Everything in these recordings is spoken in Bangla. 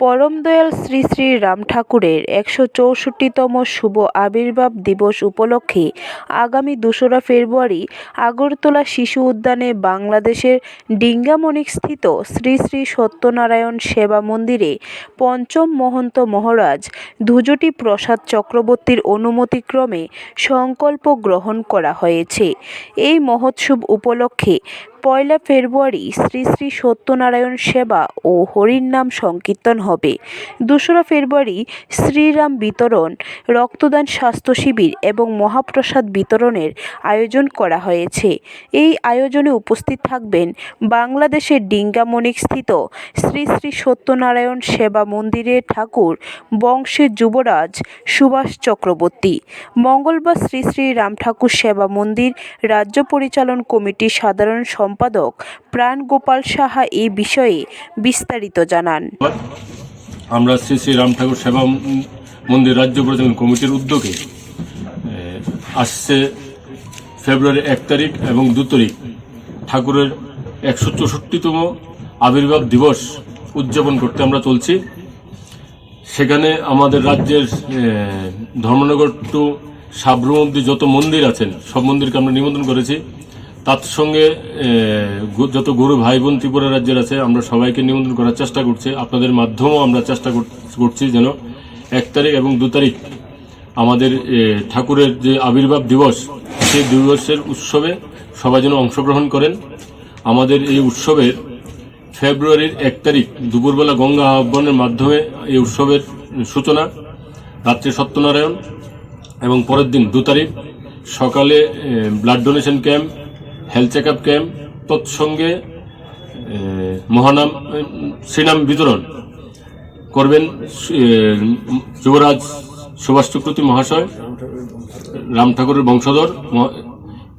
পরম দয়াল শ্রী শ্রী রাম ঠাকুরের একশো চৌষট্টিতম শুভ আবির্ভাব দিবস উপলক্ষে আগামী দোসরা ফেব্রুয়ারি আগরতলা শিশু উদ্যানে বাংলাদেশের ডিঙ্গামণিকস্থিত শ্রী শ্রী সত্যনারায়ণ সেবা মন্দিরে পঞ্চম মহন্ত মহারাজ ধুজটি প্রসাদ চক্রবর্তীর অনুমতিক্রমে সংকল্প গ্রহণ করা হয়েছে। এই মহোৎসব উপলক্ষে পয়লা ফেব্রুয়ারি শ্রী শ্রী সত্যনারায়ণ সেবা ও হরিনাম সংকীর্তন হবে। দোসরা ফেব্রুয়ারি শ্রীরাম বিতরণ, রক্তদান স্বাস্থ্য শিবির এবং মহাপ্রসাদ বিতরণের আয়োজন করা হয়েছে। এই আয়োজনে উপস্থিত থাকবেন বাংলাদেশের ডিঙ্গামণিস্থিত শ্রী শ্রী সত্যনারায়ণ সেবা মন্দিরের ঠাকুর বংশের যুবরাজ সুভাষ চক্রবর্তী। মঙ্গলবার শ্রী শ্রী রাম ঠাকুর সেবা মন্দির রাজ্য পরিচালন কমিটির সাধারণ সম্পাদক প্রাণগোপাল সাহা এই বিষয়ে বিস্তারিত জানান। আমরা শ্রী শ্রী রাম ঠাকুর সেবা মন্দির রাজ্য পরিচালন কমিটির উদ্যোগে আসছে ফেব্রুয়ারি এক তারিখ এবং দু তারিখ ঠাকুরের একশো চৌষট্টিতম আবির্ভাব দিবস উদযাপন করতে আমরা চলছি। সেখানে আমাদের রাজ্যের এ, ধর্মনগর টু সাবরুম অব্দি যত মন্দির আছেন সব মন্দিরকে আমরা নিমন্ত্রণ করেছি। তার সঙ্গে যত গুরু ভাই বোন ত্রিপুরা রাজ্যের আছে, আমরা সবাইকে নিমন্ত্রণ করার চেষ্টা করছি। আপনাদের মাধ্যমেও আমরা চেষ্টা কর- করছি যেন এক তারিখ এবং দু তারিখ আমাদের ঠাকুরের যে আবির্ভাব দিবস, সেই দিবসের উৎসবে সবাই যেন অংশগ্রহণ করেন। আমাদের এই উৎসবের ফেব্রুয়ারির এক তারিখ দুপুরবেলা গঙ্গা আহ্বানের মাধ্যমে এই উৎসবের সূচনা, রাত্রে সত্যনারায়ণ এবং পরের দিন দু তারিখ সকালে blood donation camp health check up camp, তৎসঙ্গে মহানাম শ্রীনাম বিতরণ করবেন যুবরাজ সুভাষ চক্রবর্তী মহাশয়, রাম ঠাকুরের বংশধর, মহা-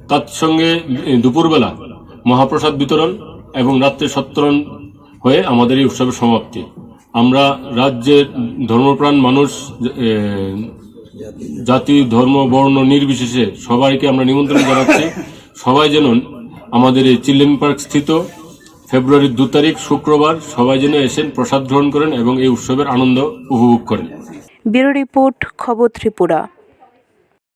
তার সঙ্গে দুপুরবেলা মহাপ্রসাদ বিতরণ এবং রাত্রে সত্তরণ হয়ে আমাদের এই উৎসবের সমাপ্তি। আমরা রাজ্যের ধর্মপ্রাণ মানুষ জাতি, ধর্ম, বর্ণ নির্বিশেষে সবাইকে আমরা নিমন্ত্রণ জানাচ্ছি। সবাই যেন আমাদের এই চিলড্রেন পার্ক স্থিত। ফেব্রুয়ারির দু তারিখ, শুক্রবার, সবাই যেন এসেন, প্রসাদ গ্রহণ করেন এবং এই উৎসবের আনন্দ উপভোগ করেন। ব্যুরো রিপোর্ট, খবর ত্রিপুরা।